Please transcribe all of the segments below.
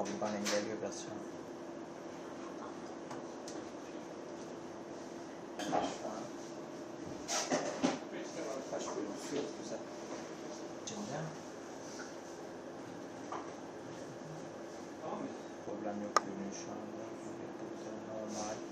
Comic-Con India के प्रश्न Giulia? Problemi più in scena normali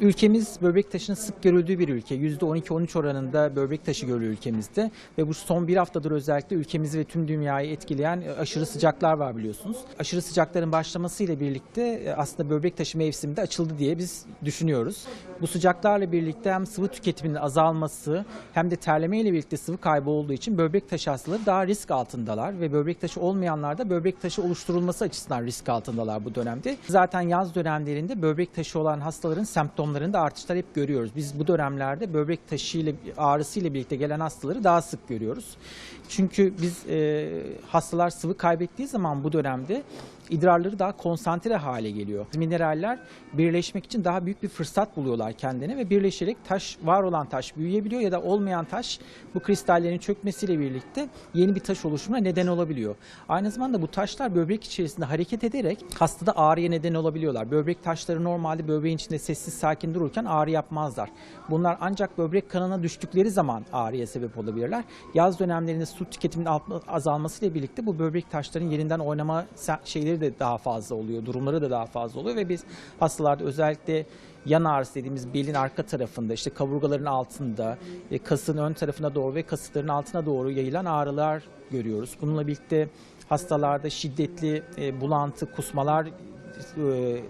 Ülkemiz böbrek taşının sık görüldüğü bir ülke. %12-13 oranında böbrek taşı görülüyor ülkemizde. Ve bu son bir haftadır özellikle ülkemizi ve tüm dünyayı etkileyen e, aşırı sıcaklar var biliyorsunuz. Aşırı sıcakların başlamasıyla birlikte e, aslında böbrek taşı mevsimi de açıldı diye biz düşünüyoruz. Bu sıcaklarla birlikte hem sıvı tüketiminin azalması hem de terleme ile birlikte sıvı kaybı olduğu için böbrek taşı hastaları daha risk altındalar ve böbrek taşı olmayanlar da böbrek taşı oluşturulması açısından risk altındalar bu dönemde. Zaten yaz dönemlerinde böbrek taşı olan hastaların semptomlarında artışlar hep görüyoruz. Biz bu dönemlerde böbrek taşı ile ağrısı ile birlikte gelen hastaları daha sık görüyoruz. Çünkü biz e, hastalar sıvı kaybettiği zaman bu dönemde idrarları daha konsantre hale geliyor. Mineraller birleşmek için daha büyük bir fırsat buluyorlar kendine ve birleşerek taş var olan taş büyüyebiliyor ya da olmayan taş bu kristallerin çökmesiyle birlikte yeni bir taş oluşumuna neden olabiliyor. Aynı zamanda bu taşlar böbrek içerisinde hareket ederek hastada ağrıya neden olabiliyorlar. Böbrek taşları normalde böbreğin içinde sessiz sakin dururken ağrı yapmazlar. Bunlar ancak böbrek kanına düştükleri zaman ağrıya sebep olabilirler. Yaz dönemlerinde su tüketiminin azalmasıyla birlikte bu böbrek taşların yerinden oynama se- şeyleri de daha fazla oluyor. Durumları da daha fazla oluyor ve biz hastalarda özellikle yan ağrısı dediğimiz belin arka tarafında işte kaburgaların altında e, kasın ön tarafına doğru ve kasıkların altına doğru yayılan ağrılar görüyoruz. Bununla birlikte hastalarda şiddetli e, bulantı, kusmalar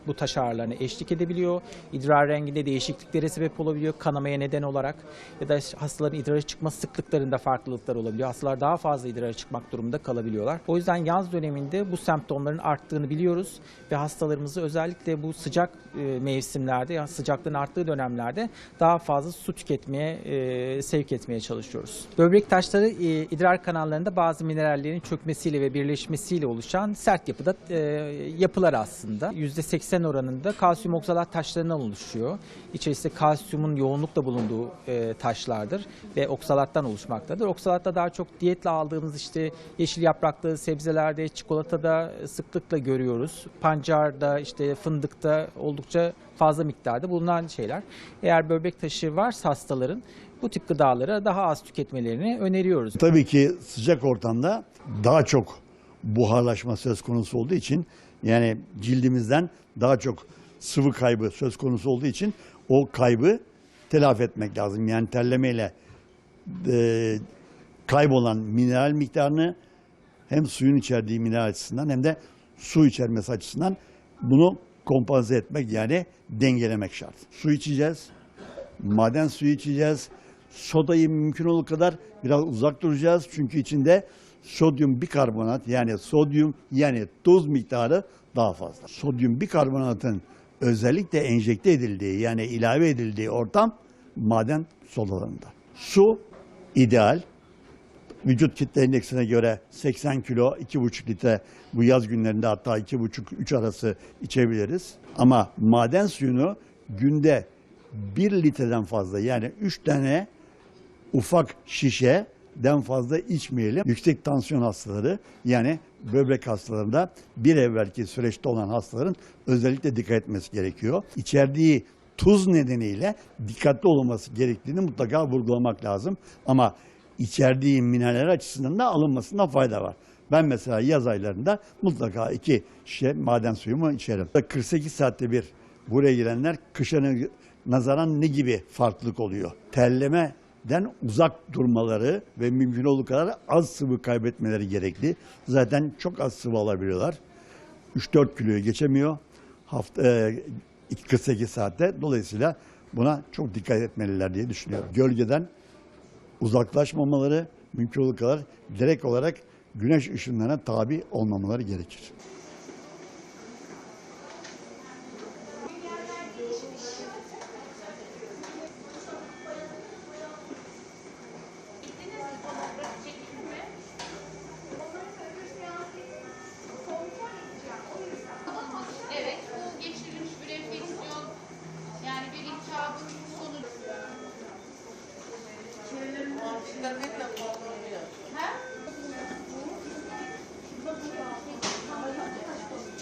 bu taş ağrılarına eşlik edebiliyor. İdrar renginde değişikliklere sebep olabiliyor. Kanamaya neden olarak ya da hastaların idrara çıkma sıklıklarında farklılıklar olabiliyor. Hastalar daha fazla idrara çıkmak durumunda kalabiliyorlar. O yüzden yaz döneminde bu semptomların arttığını biliyoruz ve hastalarımızı özellikle bu sıcak e, mevsimlerde ya sıcaklığın arttığı dönemlerde daha fazla su tüketmeye e, sevk etmeye çalışıyoruz. Böbrek taşları e, idrar kanallarında bazı minerallerin çökmesiyle ve birleşmesiyle oluşan sert yapıda e, yapılar aslında. %80 oranında kalsiyum oksalat taşlarından oluşuyor. İçerisinde kalsiyumun yoğunlukla bulunduğu e, taşlardır ve oksalattan oluşmaktadır. Oksalatta daha çok diyetle aldığımız işte yeşil yapraklı sebzelerde, çikolatada sıklıkla görüyoruz. Pancarda, işte fındıkta oldukça fazla miktarda bulunan şeyler. Eğer böbrek taşı varsa hastaların bu tip gıdaları daha az tüketmelerini öneriyoruz. Tabii ki sıcak ortamda daha çok buharlaşma söz konusu olduğu için yani cildimizden daha çok sıvı kaybı söz konusu olduğu için o kaybı telafi etmek lazım. Yani terlemeyle e, kaybolan mineral miktarını hem suyun içerdiği mineral açısından hem de su içermesi açısından bunu kompanze etmek yani dengelemek şart. Su içeceğiz, maden suyu içeceğiz. Sodayı mümkün olduğu kadar biraz uzak duracağız. Çünkü içinde sodyum bikarbonat yani sodyum yani tuz miktarı daha fazla. Sodyum bikarbonatın özellikle enjekte edildiği yani ilave edildiği ortam maden sodalarında. Su ideal. Vücut kitle indeksine göre 80 kilo 2,5 litre bu yaz günlerinde hatta 2,5-3 arası içebiliriz. Ama maden suyunu günde 1 litreden fazla yani 3 tane ufak şişeden fazla içmeyelim. Yüksek tansiyon hastaları yani böbrek hastalarında bir evvelki süreçte olan hastaların özellikle dikkat etmesi gerekiyor. İçerdiği tuz nedeniyle dikkatli olunması gerektiğini mutlaka vurgulamak lazım. Ama içerdiği mineraller açısından da alınmasında fayda var. Ben mesela yaz aylarında mutlaka iki şişe maden suyumu içerim. 48 saatte bir buraya girenler kışa nazaran ne gibi farklılık oluyor? Terlemeden uzak durmaları ve mümkün olduğu kadar az sıvı kaybetmeleri gerekli. Zaten çok az sıvı alabiliyorlar. 3-4 kiloyu geçemiyor hafta, e, 48 saatte. Dolayısıyla buna çok dikkat etmeliler diye düşünüyorum. Gölgeden uzaklaşmamaları, mümkün olduğu kadar direkt olarak güneş ışınlarına tabi olmamaları gerekir. Obrigado.